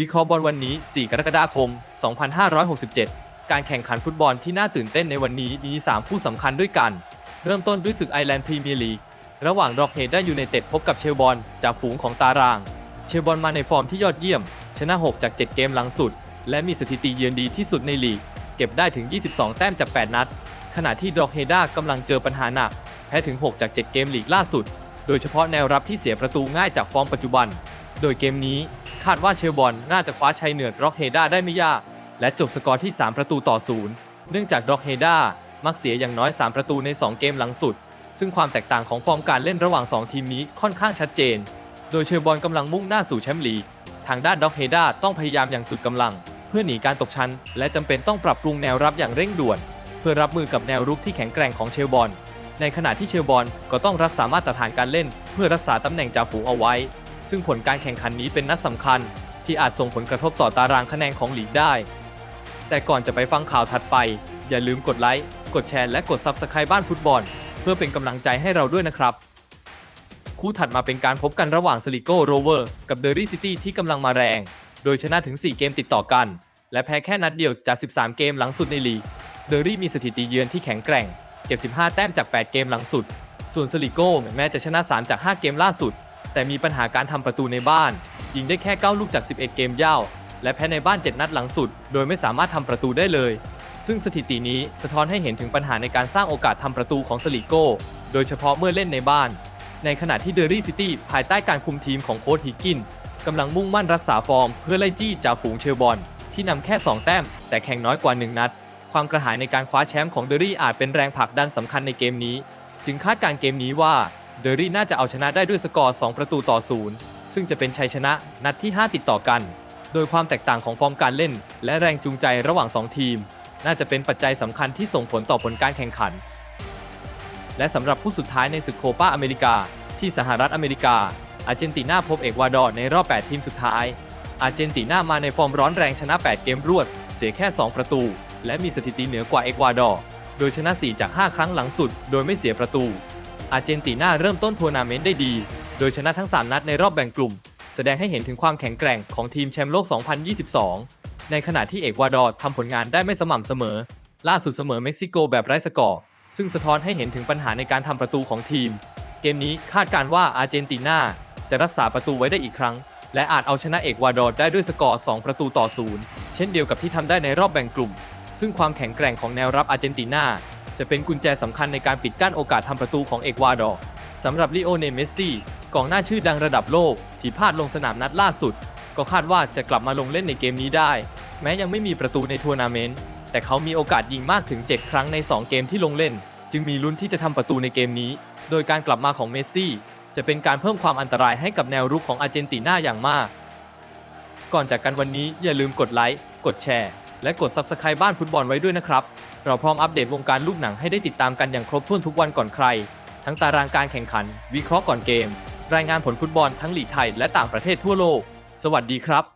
วิเคราะห์บอลวันนี้ 4 กรกฎาคม 2567 การแข่งขันฟุตบอลที่น่าตื่นเต้นในวันนี้มี 3 คู่สำคัญด้วยกัน เริ่มต้นด้วยศึกไอร์แลนด์พรีเมียร์ลีก ระหว่างร็อกเฮดยูไนเต็ดพบกับเชลบอลจากฝูงของตาราง เชลบอลมาในฟอร์มที่ยอดเยี่ยม ชนะ 6 จาก 7 เกมหลังสุด และมีสถิติเยือนดีที่สุดในลีก เก็บได้ถึง 22 แต้มจาก 8 นัด ขณะที่ดอกเฮด้ากำลังเจอปัญหาหนัก แพ้ถึง 6 จาก 7 เกมลีกล่าสุด โดยเฉพาะแนวรับที่เสียประตูง่ายจากฟอร์มปัจจุบัน โดยเกมนี้ คาดว่าเชลบอลน่าจะคว้าชัยเหนือร็อกเฮด้าได้ไม่ยาก และจบสกอร์ที่ 3 ประตูต่อศูนย์เนื่องจากร็อกเฮด้ามักเสียอย่างน้อย 3 ประตูใน 2 เกมหลังสุด ซึ่งความแตกต่างของฟอร์มการเล่นระหว่าง 2 ทีมนี้ค่อนข้างชัดเจน โดยเชลบอลกำลังมุ่งหน้าสู่แชมป์ลีกทางด้านด็อกเฮด้าต้องพยายามอย่างสุดกำลัง เพื่อหนีการตกชั้น และจำเป็นต้องปรับปรุงแนวรับอย่างเร่งด่วน เพื่อรับมือกับแนวรุกที่แข็งแกร่งของเชลบอลในขณะที่เชลบอลก็ต้องรักษามาตรฐานการเล่น เพื่อรักษาตำแหน่งจ่าฝูงเอาไว้ ซึ่งผลการแข่งขันนี้เป็นนัดสำคัญ ที่อาจส่งผลกระทบต่อตารางคะแนนของลีกได้ แต่ก่อนจะไปฟังข่าวถัดไป อย่าลืมกดไลค์ กดแชร์และกด Subscribe บ้านฟุตบอล เพื่อเป็นกำลังใจให้เราด้วยนะครับ คู่ถัดมาเป็นการพบกันระหว่างสลิโกโรเวอร์กับเดอรี่ซิตี้ที่กำลังมาแรง โดยชนะถึง 4 เกมติดต่อกัน และแพ้แค่นัดเดียวจาก 13 เกมหลังสุดในลีก เดอรี่มีสถิติเยือนที่แข็งแกร่งเก็บ 15 แต้มจาก 8 เกมหลังสุด ส่วนสลิโก้แม้จะชนะ 3 จาก 5 เกมล่าสุด แต่มีปัญหาการทำประตูในบ้าน ยิงได้แค่ 9 ลูกจาก 11 เกมย่าวและแพ้ในบ้าน 7 นัดหลังสุด โดยไม่สามารถทำประตูได้เลย ซึ่งสถิตินี้สะท้อนให้เห็นถึงปัญหาในการสร้างโอกาสทำประตูของสลิโก้ โดยเฉพาะเมื่อเล่นในบ้าน ในขณะที่เดอรี่ซิตี้ภายใต้การคุมทีมของโค้ชฮิกกินกำลังมุ่งมั่นรักษาฟอร์ม เพื่อไล่จี้จ่าฝูงเชลบอลที่นำแค่ 2 แต้ม แต่แข่งน้อยกว่า 1 นัด ความกระหายในการคว้าแชมป์ของเดอรี่อาจเป็นแรงผลักดันสำคัญในเกมนี้ จึงคาดการ์เกมนี้ว่า เดอรี่น่าจะเอาชนะได้ด้วยสกอร์ 2 ประตูต่อศูนย์ซึ่งจะเป็นชัยชนะนัดที่ 5 ติดต่อกัน โดยความแตกต่างของฟอร์มการเล่น และแรงจูงใจระหว่าง 2 ทีม น่าจะเป็นปัจจัยสำคัญที่ส่งผลต่อผลการแข่งขัน และสำหรับผู้สุดท้ายในศึกโคปาอเมริกา ที่สหรัฐอเมริกา อาร์เจนตินาพบเอกวาดอร์ในรอบ 8 ทีมสุดท้าย อาร์เจนตินามาในฟอร์มร้อนแรงชนะ 8 เกมรวด เสียแค่ 2 ประตู และมีสถิติเหนือกว่าเอกวาดอร์ โดยชนะ 4 จาก 5 ครั้งหลังสุด โดยไม่เสียประตู อาร์เจนตินาเริ่มต้นทัวร์นาเมนต์ได้ดี โดยชนะทั้ง 3 นัดในรอบแบ่งกลุ่ม แสดงให้เห็นถึงความแข็งแกร่งของทีมแชมป์โลก 2022 ในขณะที่เอกวาดอร์ทำผลงานได้ไม่สม่ำเสมอ ล่าสุดเสมอเม็กซิโกแบบไร้สกอร์ ซึ่งสะท้อนให้เห็นถึงปัญหาในการทำประตูของทีม เกมนี้คาดการว่าอาร์เจนตินาจะรักษาประตูไว้ได้อีกครั้ง และอาจเอาชนะเอกวาดอร์ได้ด้วยสกอร์ 2 ประตูต่อศูนย์เช่นเดียวกับที่ทำได้ในรอบแบ่งกลุ่ม ซึ่งความแข็งแกร่งของแนวรับอาร์เจนตินา จะเป็นกุญแจสำคัญในการปิดกั้นโอกาสทำประตูของเอกวาดอร์สำหรับลิโอเนลเมสซี่กองหน้าชื่อดังระดับโลก ที่พลาดลงสนามนัดล่าสุด ก็คาดว่าจะกลับมาลงเล่นในเกมนี้ได้ แม้ยังไม่มีประตูในทัวร์นาเมนต์แต่เขามีโอกาสยิงมากถึง 7 ครั้งใน 2 เกมที่ลงเล่น จึงมีลุ้นที่จะทำประตูในเกมนี้ โดยการกลับมาของเมสซี่จะเป็นการเพิ่มความอันตรายให้กับแนวรุกของอาร์เจนตินาอย่างมาก ก่อนจากกันวันนี้อย่าลืมกดไลค์กดแชร์ และกด Subscribe บ้านฟุตบอลไว้ด้วยนะครับ เราพร้อมอัปเดตวงการลูกหนังให้ได้ติดตามกันอย่างครบถ้วนทุกวันก่อนใคร ทั้งตารางการแข่งขัน วิเคราะห์ก่อนเกม รายงานผลฟุตบอลทั้งลีกไทยและต่างประเทศทั่วโลก สวัสดีครับ